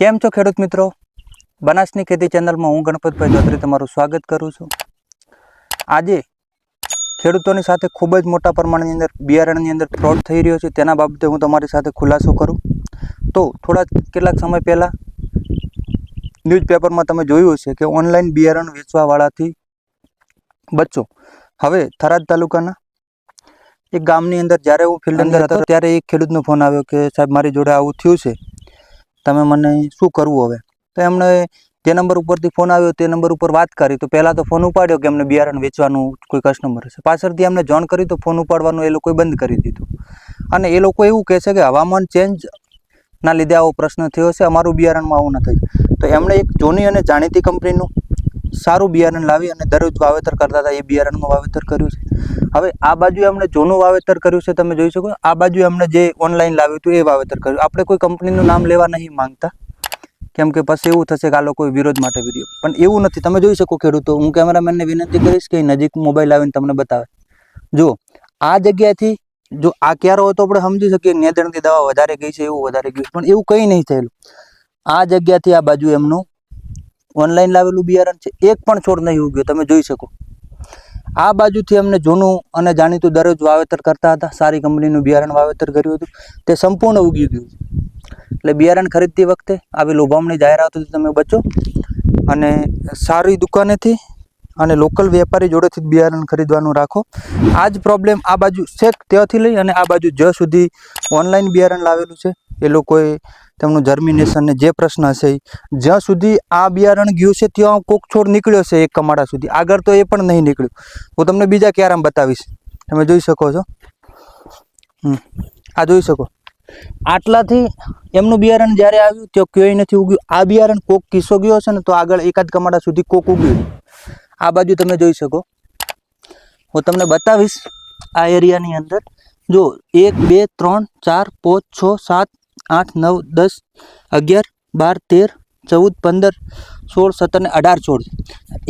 કેમ છો ખેડૂત મિત્રો? બનાસની ખેતી ચેનલમાં હું ગણપતભાઈ ચૌધરી તમારું સ્વાગત કરું છું. આજે ખેડૂતોની સાથે ખૂબ જ મોટા પ્રમાણની અંદર બિયારણની અંદર ફ્રોડ થઈ રહ્યો છે તેના બાબતે હું તમારી સાથે ખુલાસો કરું. તો થોડા કેટલાક સમય પહેલાં ન્યૂઝપેપરમાં તમે જોયું હશે કે ઓનલાઈન બિયારણ વેચવાવાળાથી બચો હવે થરાદ તાલુકાના એક ગામની અંદર જ્યારે હું ફિલ્ડ અંદર હતો ત્યારે એક ખેડૂતનો ફોન આવ્યો કે સાહેબ મારી જોડે આવું થયું છે. તમે મને શું કરવું હવે? તો એમણે જે નંબર ઉપરથી ફોન આવ્યો તે નંબર ઉપર વાત કરી. તો પહેલાં તો ફોન ઉપાડ્યો કે એમને બિયારણ વેચવાનું કોઈ કસ્ટમર હશે. પાછળથી એમને જાણ કરી તો ફોન ઉપાડવાનું એ લોકોએ બંધ કરી દીધું. અને એ લોકો એવું કહે છે કે હવામાન ચેન્જ ના લીધે આવો પ્રશ્ન થયો છે. અમારું બિયારણમાં આવું ન થયું. તો એમણે એક જૂની અને જાણીતી કંપનીનું સારું બિયારણ લાવી અને દરરોજ વાવેતર કરતા હતા, એ બિયારણનું વાવેતર કર્યું છે. હવે આ બાજુ એમણે જૂનું વાવેતર કર્યું છે, તમે જોઈ શકો આ બાજુ એમણે જે ઓનલાઈન લાવ્યું હતું, એ વાવેતર કર્યું. આપણે કોઈ કંપનીનું નામ લેવા નહીં માંગતા. કેમ કે પછી એવું થશે કે આ લોકો વિરોધ માટે વીડિયો. પણ એવું નથી. તમે જોઈ શકો ખેડૂતો, હું કેમેરામેનને વિનંતી કરીશ કે નજીક મોબાઈલ આવીને તમને બતાવે. જો આ જગ્યાએથી જો આ ક્યારો તો આપણે સમજી શકીએ નિયંત્રણથી દવા વધારે ગઈ છે, એવું વધારે ગયું પણ એવું કંઈ નહીં થયેલું. આ જગ્યાથી આ બાજુ એમનું ઓનલાઈન લાવેલું બિયારણ છે, એક પણ છોડ નહીં ઉગ્યો, તમે જોઈ શકો. આ બાજુથી અમને જૂનું અને જાણીતું દરરોજ વાવેતર કરતા હતા, સારી કંપનીનું બિયારણ વાવેતર કર્યું હતું, તે સંપૂર્ણ ઉગી ગયું એટલે બિયારણ ખરીદતી વખતે આવી લોભામણી જાહેરાતોથી તમે બચો અને સારી દુકાનેથી અને લોકલ વેપારી જોડેથી બિયારણ ખરીદવાનું રાખો. આ જ પ્રોબ્લેમ આ બાજુ શેક ત્યાંથી લઈ અને આ બાજુ જ સુધી ઓનલાઈન બિયારણ લાવેલું છે એ લોકોએ તેમનું જર્મિનેશનને જે પ્રશ્ન હશે જ્યાં સુધી આ બિયારણ ગયું છે, ત્યાં કોક છોડ નીકળ્યો છે એક કમાડા સુધી. આગળ તો એ પણ નહીં નીકળ્યું. હું તમને બીજા ક્યારામ બતાવીશ. તમે જોઈ શકો છો. આ જોઈ શકો. આટલાથી એમનું બિયારણ જ્યારે આવ્યું ત્યાં ક્યોય નથી ઉગ્યું. આ બિયારણ કોક કિસ્સો ગયો છે ને, તો આગળ એકાદ કમાડા સુધી કોક ઉગ્યું. આ બાજુ તમે જોઈ શકો. હું તમને બતાવીશ આ એરિયાની અંદર. જો, એક, બે, ત્રણ, ચાર, પાંચ, છ, સાત આઠ, નવ, દસ, અગિયાર, બાર, તેર, ચૌદ, પંદર, સોળ, સત્તર ને અઢાર છોડ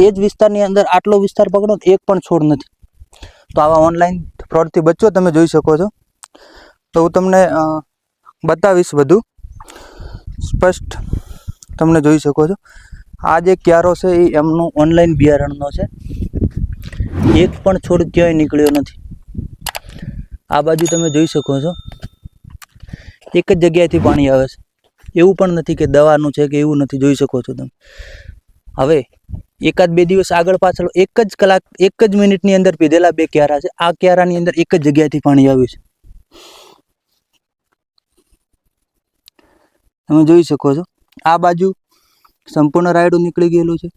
એ જ વિસ્તારની અંદર આટલો વિસ્તાર પકડો એક પણ છોડ નથી. તો આવા ઓનલાઈન ફ્રોડથી બચો તમે જોઈ શકો છો. તો હું તમને બતાવીશ બધું. સ્પષ્ટ તમને જોઈ શકો છો. આ જે ક્યારો છે એ એમનું ઓનલાઈન બિયારણનો છે. એક પણ છોડ ક્યાંય નીકળ્યો નથી. આ બાજુ તમે જોઈ શકો છો. એક જ જગ્યાએથી પાણી આવે છે. એવું પણ નથી કે દવાનું છે કે એવું નથી, જોઈ શકો છો તમે. હવે, એકાદ બે દિવસ આગળ પાછળ એક જ કલાક, એક જ મિનિટની અંદર પીધેલા બે ક્યારા છે. આ ક્યારાની અંદર એક જ જગ્યાએથી પાણી આવ્યું છે. તમે જોઈ શકો છો. આ બાજુ સંપૂર્ણ રાયડું નીકળી ગયેલું છે.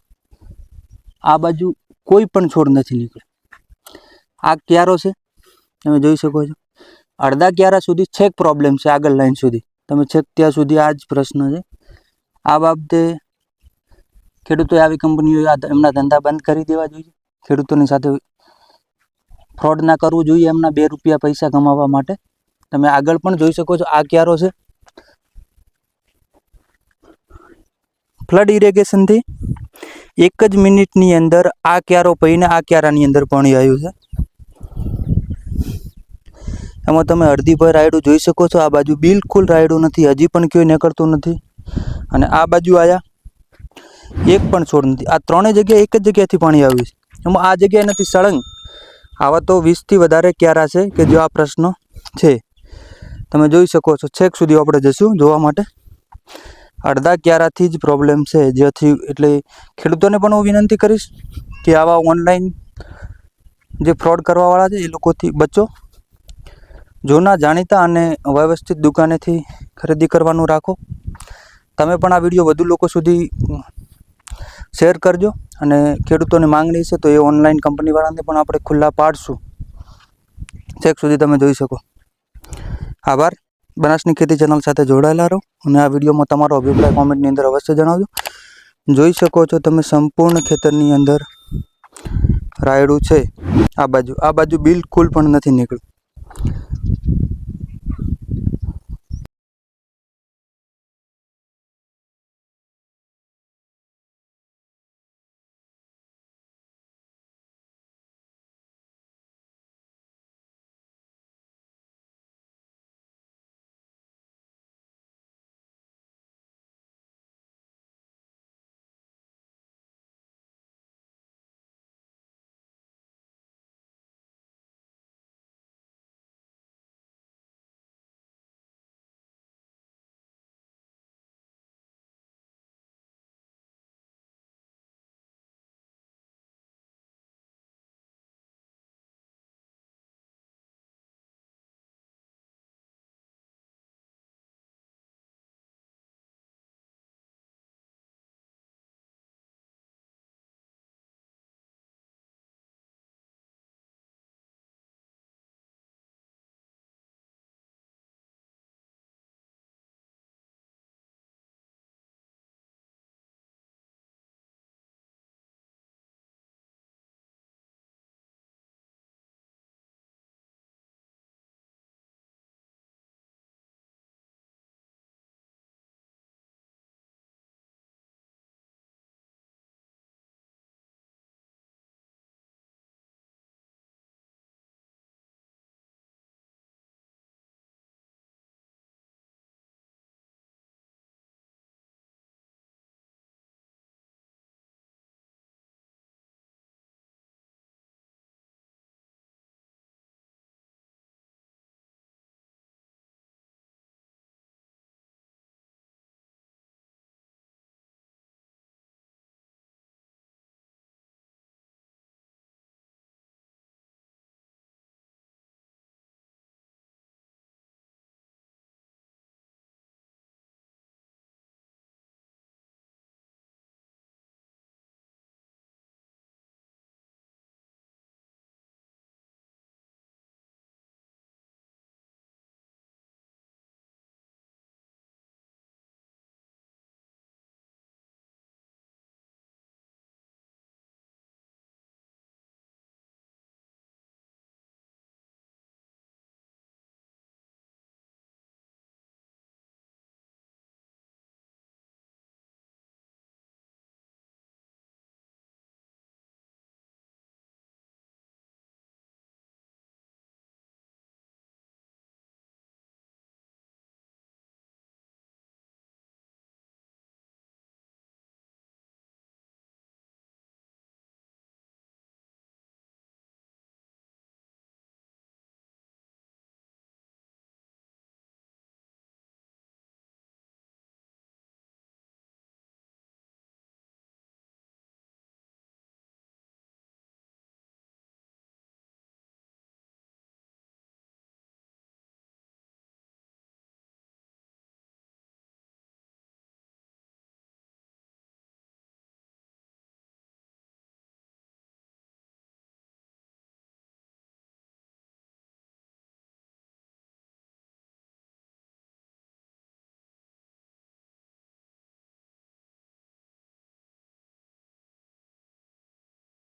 આ બાજુ કોઈ પણ છોડ નથી નીકળ્યો. આ ક્યારો છે, તમે જોઈ શકો છો. અડધા ક્યારા સુધી છેક પ્રોબ્લેમ છે આગળ લાઈન સુધી. તમે છેક ત્યાં સુધી આ જ પ્રશ્ન છે. આ બાબતે ખેડૂતોએ આવી કંપનીઓએ એમના ધંધા બંધ કરી દેવા જોઈએ. ખેડૂતોની સાથે ફ્રોડ ના કરવું જોઈએ એમના બે રૂપિયા પૈસા કમાવા માટે. તમે આગળ પણ જોઈ શકો છો આ ક્યારો છે. ફ્લડ ઇરિગેશનથી એક જ મિનિટની અંદર આ ક્યારો પહીને આ ક્યારાની અંદર પાણી આવ્યું છે. એમાં તમે અડધી રાયડું જોઈ શકો છો. આ બાજુ બિલકુલ રાયડું નથી, હજી પણ કોઈ નીકળતું નથી. અને આ બાજુ આવ્યા એક પણ છોડ નથી. આ ત્રણેય જગ્યાએ એક જ જગ્યાએથી પાણી આવ્યું છે. એમાં આ જગ્યાએ નથી, સળંગ. આવા તો વીસથી વધારે ક્યારા છે કે જો આ પ્રશ્નો છે. તમે જોઈ શકો છો. છેક સુધી આપણે જઈશું જોવા માટે. અડધા ક્યારાથી જ પ્રોબ્લેમ છે. જેથી એટલે ખેડૂતોને પણ હું વિનંતી કરીશ કે આવા ઓનલાઈન જે ફ્રોડ કરવાવાળા છે એ લોકોથી બચો. જૂના જાણીતા અને વ્યવસ્થિત દુકાનેથી ખરીદી કરવાનું રાખો. તમે પણ આ વીડિયો વધુ લોકો સુધી શેર કરજો અને ખેડૂતોની માંગણી છે તો એ ઓનલાઈન કંપનીવાળાને પણ આપણે ખુલ્લા પાડશું. છેક સુધી તમે જોઈ શકો. આભાર. બનાસની ખેતી ચેનલ સાથે જોડાયેલા રહો અને આ વિડીયોમાં તમારો અભિપ્રાય કોમેન્ટની અંદર અવશ્ય જણાવજો. જોઈ શકો છો તમે સંપૂર્ણ ખેતરની અંદર રાયડું છે. આ બાજુ આ બાજુ બિલકુલ પણ નથી નીકળ્યું.